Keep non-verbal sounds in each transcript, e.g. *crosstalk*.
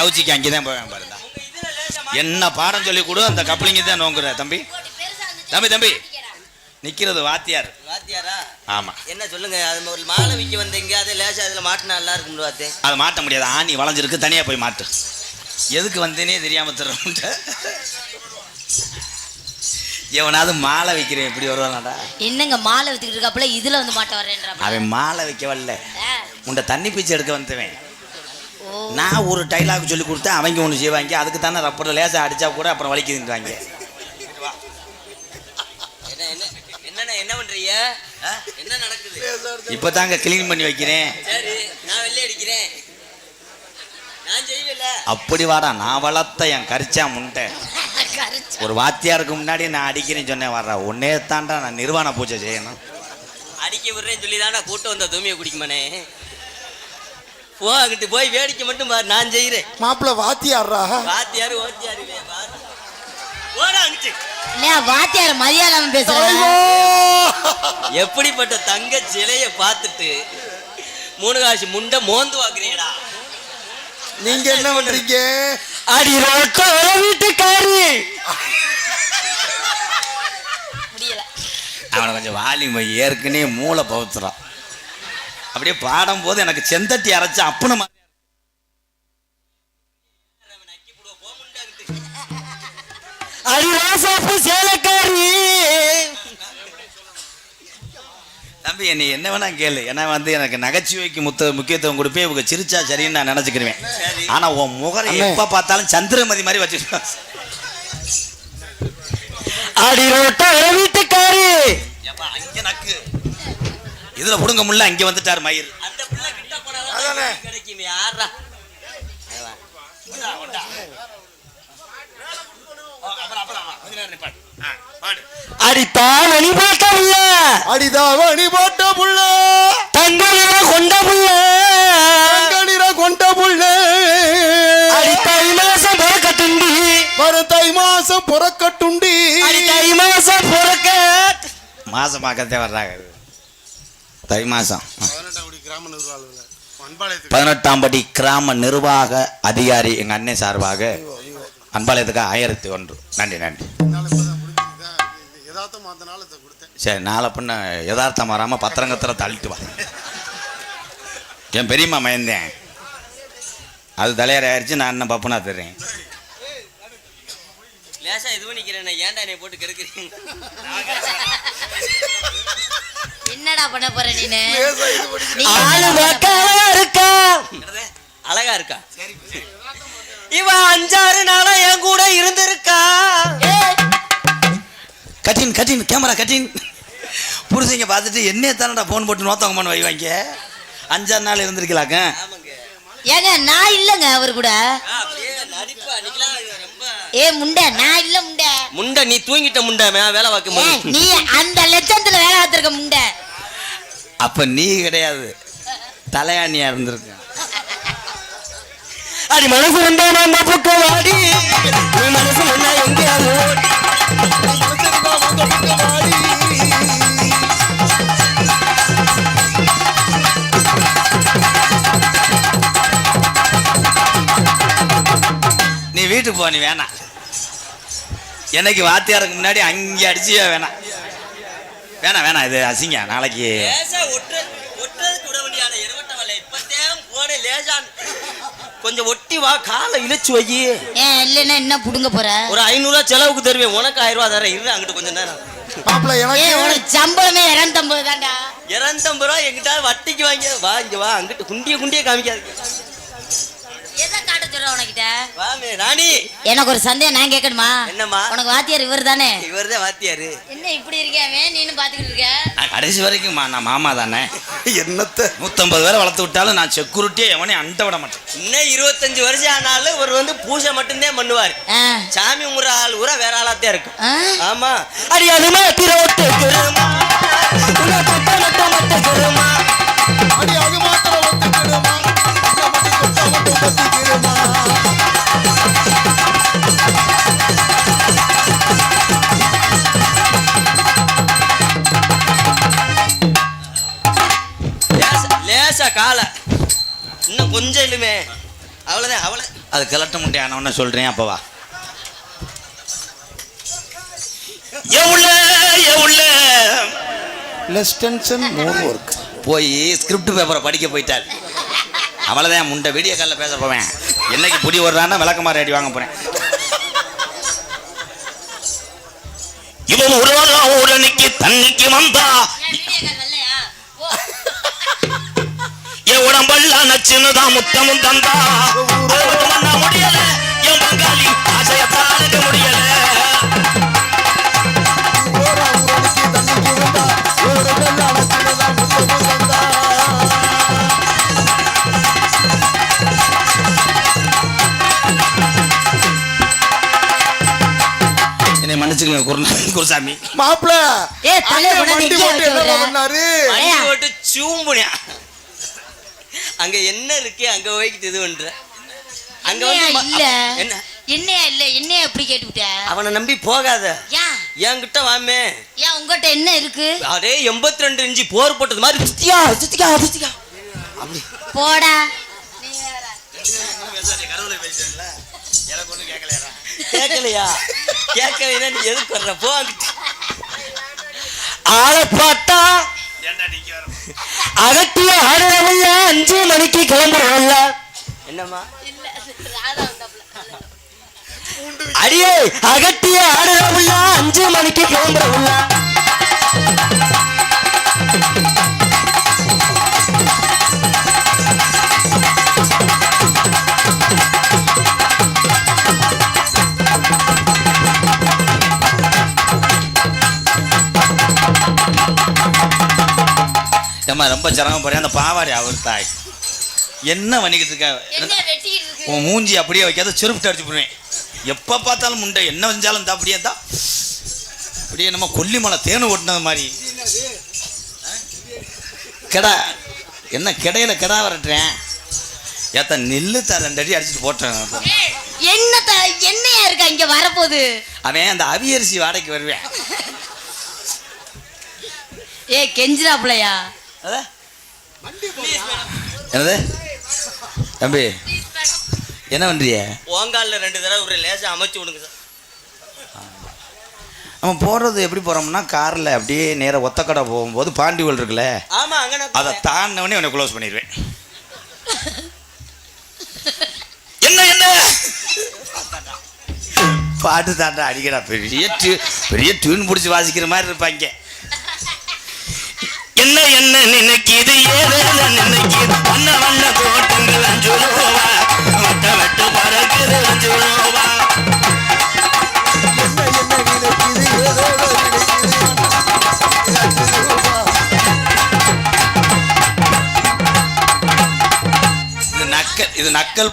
கவுச்சிக்கு அங்கே தான் போவேன் பாருடா என்ன பாடம் சொல்லி கொடு அந்த கப்ளிங்க தான் நோங்குற தம்பி. தம்பி தம்பி. நிக்கிறது வாத்தியார். வாத்தியாரா? ஆமா. என்ன சொல்லுங்க அது ஒரு மாலை விற்க வந்தீங்க அதை லேசா அதில் மாட்டினா நல்லா இருக்கும்னு பார்த்தேன் அதை மாட்ட முடியாது ஆணி வளைஞ்சிருக்கு தனியா போய் மாட்டு. எதுக்கு வந்தேனே தெரியாம தர்றோம்ட்ட. எவனாவது மாலை வைக்கிறேன் இப்படி வருவானாடா? என்னங்க மாலை வித்துக்கிட்டு இருக்காப்புல இதுல வந்து மாட்ட வரேன்ற அவன் மாலை வைக்க வரல. உன்ட தண்ணி பீச்சு எடுக்க வந்தவன். நான் ஒரு டைலாக் சொல்லி கொடுத்தேன் அவங்க ஒன்று செய்வாங்க. அதுக்கு தானே ரப்பர் லேசாக அடிச்சா கூட அப்புறம் வலிக்குதுன்றாங்க என்ன என்ன பண்றீங்க? என்ன நடக்குது? இப்போ தாங்க க்ளீன் பண்ணி வைக்கிறேன். சரி நான் வெள்ளை அடிக்கிறேன். அப்படி வாடா நான் வளர்த்த என் கரிச்சா முண்டை. கரைச்சு. ஒரு வாத்தியாருக்கு முன்னாடி நான் அடிக்கிறேன்னு சொன்னேன் வர்றா உன்னே தாண்டா நான் நிர்வாண பூஜை செய்யணும். அடிக்க விடுறேன்னு சொல்லி தானே கூட்டம் வந்த தூமியை குடிக்குமானே போ அங்கிட்டு போய் வேடிக்கை மட்டும் பாரு நான் செய்கிறேன் மாப்பிள்ள வாத்தியாடுறா வாத்தியாரு ஓத்தியாரு வாத்தியார். மதியானம் பேசுறேன் எப்படிப்பட்ட தங்க சிலைய பார்த்துட்டு மூணு காசு முண்டை மோந்து வாக்குறீங்கடா. நீங்க என்ன பண்றீங்க? அடி ரோட்டோ வீட்டுக்காரி. முடியல. அவனை கொஞ்சம் வாலியும் ஏற்கனவே மூளை பவுத்துறான் அப்படியே பாடும் போது எனக்கு செந்தட்டி அரைச்சு அப்புன மாதிரி அடி ரோசாப்பு சேலக்காரி தம்பி என்னை என்ன வேணா கேளு ஏன்னா வந்து எனக்கு நகைச்சுவைக்கு முத்த முக்கியத்துவம் கொடுப்பே இவங்க சிரிச்சா சரின்னு நான் நினச்சிக்கிருவேன் சரி. ஆனா உன் முகரை. எப்ப பார்த்தாலும் சந்திரமதி மாதிரி வச்சுருக்கான் அடி ரோட்டோ இதுல புடுங்க முடியல அங்க வந்துட்டார் மயிர். அந்த பிள்ளை கிட்ட அதானே. போனா கிடைக்கும் யாரா அடி தாவணி போட்ட புள்ள. அடிதாவணி போட்ட புள்ள. தங்களில கொண்ட புள்ள. கொண்ட புள்ள. அடி தை மாசம் பிறக்கட்டுண்டி. வரும் தை மாசம் புறக்கட்டுண்டி. அடி தை மாசம் பிறக்க மாசம் பார்க்கத்தே வர்றாங்க. தை மாசம். அன்பாளையத்துக்கு. பதினெட்டாம் படி கிராம நிர்வாக அதிகாரி எங்க அண்ணன் சார்பாக அன்பாலயத்துக்கு ஆயிரத்தி ஒன்று. நன்றி நன்றி. சரி நாளை பின்ன யதார்த்தம் வராமல் பத்திரங்கத்தில் தள்ளிட்டு வா. என் பெரியம்மா மயந்தேன். அது தலையாரி ஆயிடுச்சு நான் என்ன பப்புனா தர்றேன். லேசா இது பண்ணிக்கிறேன் ஏன்டா என்னை போட்டு கெடுக்கிறீங்க? *laughs* என்னடா பண்ண போற நீனு? நீ மக்களா இருக்கா? அழகா இருக்கா? இவ அஞ்சாறு நாளா என் கூட இருந்திருக்கா. கட்டின் கட்டின் கேமரா கட்டின். புருஷங்க பார்த்துட்டு என்னைய தானடா ஃபோன் போட்டு நோத்தவங்க பண்ண வைவாங்க? அஞ்சாறு நாள் இருந்திருக்கலாக்க ஆமாங்க. ஏங்க நான் இல்லங்க அவர் கூட. ஏ முண்டை நான் இல்ல முண்டை. முண்டை நீ தூங்கிட்ட முண்டை வேலை போது நீ அந்த லட்சத்துல வேலை பார்த்திருக்க முண்டை. அப்போ நீ கிடையாது. தலையாணியா இருந்திருக்க. அடி மனசு இருந்தா நம்ம பக்கம் வாடி. நீ மனசு இருந்தா எங்கேயாவது. நீ வீட்டுக்கு போ நீ வேணாம். என்னைக்கு வாத்தியாருக்கு முன்னாடி அங்கே அடிச்சியா வேணாம். வேணாம் வேணாம் இது அசிங்க நாளைக்கு கொஞ்சம் ஒட்டி வா காலை இழுச்சு வை. ஏன் இல்லைன்னா என்ன புடுங்க போற? ஒரு ஐநூறுவா செலவுக்கு தருவேன். உனக்கு ஆயிரம் ரூபா தரேன். இரு அங்கிட்டு கொஞ்சம் நேரம். மாப்பிள்ள எனக்கு உனக்கு சம்பளமே இரநூத்தம்பது தான்டா. இரநூத்தம்பது ரூபா எங்கிட்ட வட்டிக்கு வாங்கி வா இங்க வா அங்கிட்டு குண்டிய குண்டிய காமிக்காது சொல்ற உனக்கிட்ட. வாமே ராணி எனக்கு ஒரு சந்தேகம் நான் கேட்கணுமா? என்னம்மா? உனக்கு வாத்தியார் இவர் தானே இவர்தான் வாத்தியாரு. என்ன இப்படி இருக்கேன் நீனும் பாத்துக்கிட்டு இருக்க? நான் கடைசி வரைக்கும் மா- நான் மாமா தானே. என்னத்த? நூற்றம்பது பேரை வளர்த்து விட்டாலும் நான் செக்யூரிட்டியே எவனையும் அண்ட விட மாட்டேன். இன்னும் இருபத்தஞ்சு வருஷம் ஆனாலும் ஒரு வந்து பூஜை மட்டும்தான் பண்ணுவார். சாமி கும்பிட்ற ஆள் ஊரா வேற ஆளாத்தான் இருக்கும்? ஆமா. அடி அதுமா திரோட்டு அது கிளட்ட முட்டை ஆனவன சொல்றேன் அப்பவா எவுள்ள எவுள்ள லெஸ் டென்ஷன் மோர் ஒர்க் போய் ஸ்கிரிப்ட் பேப்பரை படிக்க போயிட்டாள் அவ்வளோதான் முண்டை வீடியோ காலில் பேச போவேன். என்னைக்கு புடி வர்றான்னா விளக்கமாறு அடி வாங்க போறேன். இவன் உலக ஊரனுக்கு தண்ணிக்கு வந்தா என் உடம்பெல்லாம் நச்சுன்னுதான் முத்தமும் தந்தா. முடியல. என் பங்காளி ஆசையத்தான் அடக்க முடியல. மன்னிச்சுக்கங்க குருசாமி. மாப்பிள ஏய், தலையை அண்ணன் கொண்டாந்து வண்டி வைக்க என்ன? பண்ணாரு? வண்டி. ஓட்டு சூம்புனியா அங்க என்ன இருக்கு அங்க போய்கிட்டு இது பண்ற? அங்க வந்து இல்ல? என்ன? என்னையா இல்ல? என்னையா எப்படி கேட்டுவிட்ட அவனை நம்பி போகாத. என்கிட்ட வாமே ஏன் உங்ககிட்ட என்ன இருக்கு? அதே எண்பத்தி ரெண்டு இன்ச்சு போர் போட்டது மாதிரி சுத்தியா சுத்தியா சுத்தியா அப்படி. போடா. கேட்கலையா கேட்கலையா நீ எதுக்கு வர்ற? போ ஆளை பார்த்தா அகட்டிய ஆடுறவங்க அஞ்சு மணிக்கு கிளம்புறவங்க என்னம்மா? அடியே அகட்டிய ஆடுறவங்க அஞ்சு மணிக்கு கிளம்புறவங்க ஏம்மா ரொம்ப சிரமப்படுறேன். அந்த பாவாடி அவர் தாய். என்ன பண்ணிக்கிட்டு இருக்க? உன் மூஞ்சி அப்படியே வைக்காத செருப்பு அடிச்சு போடுவேன். எப்போ பார்த்தாலும் முண்டை என்ன செஞ்சாலும் தான் அப்படியே தான் அப்படியே நம்ம கொல்லிமலை தேனு ஓட்டினது மாதிரி. கெடா என்ன கிடையில கெடா வரட்டுறேன். ஏத்த நெல்லு த ரெண்டு அடி அடிச்சுட்டு போட்டேன் என்ன என்னையா இருக்கா இங்க வரப்போகுது அவன் அந்த அவியரிசி வாடகைக்கு வருவேன். ஏ கெஞ்சிராப்புலையா? அத? என்னது? தம்பி என்ன பண்றிய ஓங்கால்ல ரெண்டு தடவை ஒரு லேசா அமைச்சு விடுங்க சார் நம்ம போகிறது எப்படி போகிறோம்னா காரில் அப்படியே நேராக ஒத்தக்கடை போகும்போது பாண்டிவல் இருக்குல்ல ஆமா அங்க நான் அதை தாண்டினவனே உன்னை க்ளோஸ் பண்ணிடுவேன் *laughs* என்ன என்ன? பாட்டு தாண்டா அடிக்கடா பெரிய டியூ பெரிய டியூன் பிடிச்சி வாசிக்கிற மாதிரி இருப்பாங்க. என்ன என்ன நினைக்கிது? ஏதேத நினைக்கிது? வண்ண வண்ண கோட்டங்கள் அஞ்சு ரூபா வட்ட வட்ட பறக்குது அஞ்சு ரூபா. இது நக்கல் இது நக்கல்.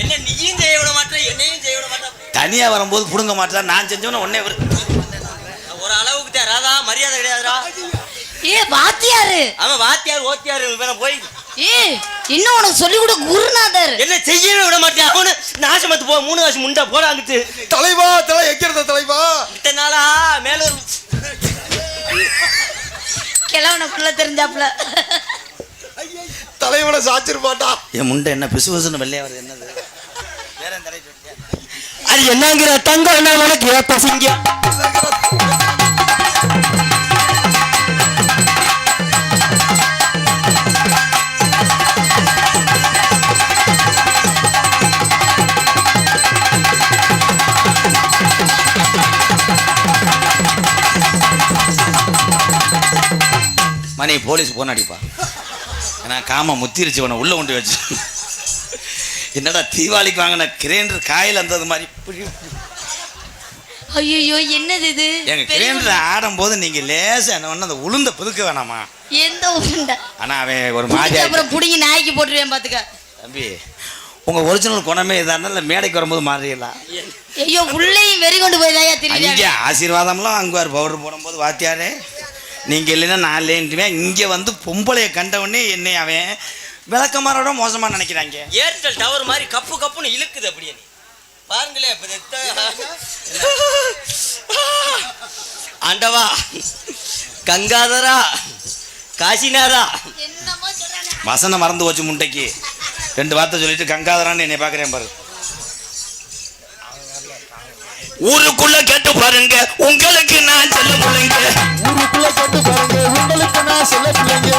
என்ன நீயும் செய்ய விட மாட்டேன் என்னையும் செய்ய விட மாட்டேன் தனியாக வரும்போது பிடுங்க மாட்டேன் நான் செஞ்சவன உடனே ஒரு ஒரு அளவுக்கு தான் ராதா மரியாதை கிடையாதுடா. ஏ வாத்தியாரு. அவன் வாத்தியார் ஓத்தியார் இவனை போய் ஏ இன்னும் உனக்கு சொல்லி கொடு குருநாதர். என்ன செய்யவே விட மாட்டேன். அவனு நாசமத்து போ மூணு வருஷம் முண்டா போடாங்கிட்டு தலைவா தலை எக்கிறத தலைவா? இத்தனை நாளா மேலூர் கிழவனுக்குள்ள தெரிஞ்சாப்புல. தலைவனை சாச்சிருப்பாட்டா என் முண்டை என்ன பிசு பிசுன்னு வெள்ளையா வருது என்னது? வேற இருக்கா? அது என்னங்கிற தங்கம் என்ன உனக்கு? பசிங்க மணி போலீஸ் போன் அடிப்பா. ஏன்னா காம முத்திருச்சு உன உள்ள கொண்டு வச்சு. என்னடா தீபாவளிக்கு வாங்கின கிரைண்டர் காயில் அந்தது மாதிரி. ஐயோ என்னது இது? எங்க கிரைண்டர் ஆடும்போது நீங்க லேசா என்ன அந்த உளுந்த புதுக்க வேணாமா? எந்த உருண்டை? ஆனா அவன் ஒரு மாதிரி அப்புறம் புடிங்கி நாய்க்கு போட்டுருவேன் பாத்துக்க. தம்பி உங்க ஒரிஜினல் குணமே இதானால மேடைக்கு வரும்போது மாறிடலாம். ஐயோ உள்ளேயும் வெறி கொண்டு போய் அங்கே தெரியுது ஆசீர்வாதம்லாம் அங்கே ஒரு பவுடர் போடும்போது வாத்தியாரே. நீங்கள் இல்லைன்னா நான் இல்லைன்ட்டுவேன் இங்கே வந்து பொம்பளையை கண்டவொடனே என்னை அவன் விளக்கமாரோட மோசமாக நினைக்கிறாங்க. ஏர்டெல் டவர் மாதிரி கப்பு கப்புன்னு இழுக்குது அப்படியே எத்த- ஆண்டவா கங்காதரா காசிநாதா. என்னமோ சொல்றானே. வசனம் மறந்து போச்சு முண்டைக்கு ரெண்டு வார்த்தை சொல்லிட்டு கங்காதரான்னு என்னை பார்க்குறேன் பாரு. ஊருக்குள்ள கேட்டு பாருங்க. உங்களுக்கு நான் செல்ல பிள்ளைங்க ஊருக்குள்ள கேட்டு பாருங்க. உங்களுக்கு நான் செல்ல பிள்ளைங்க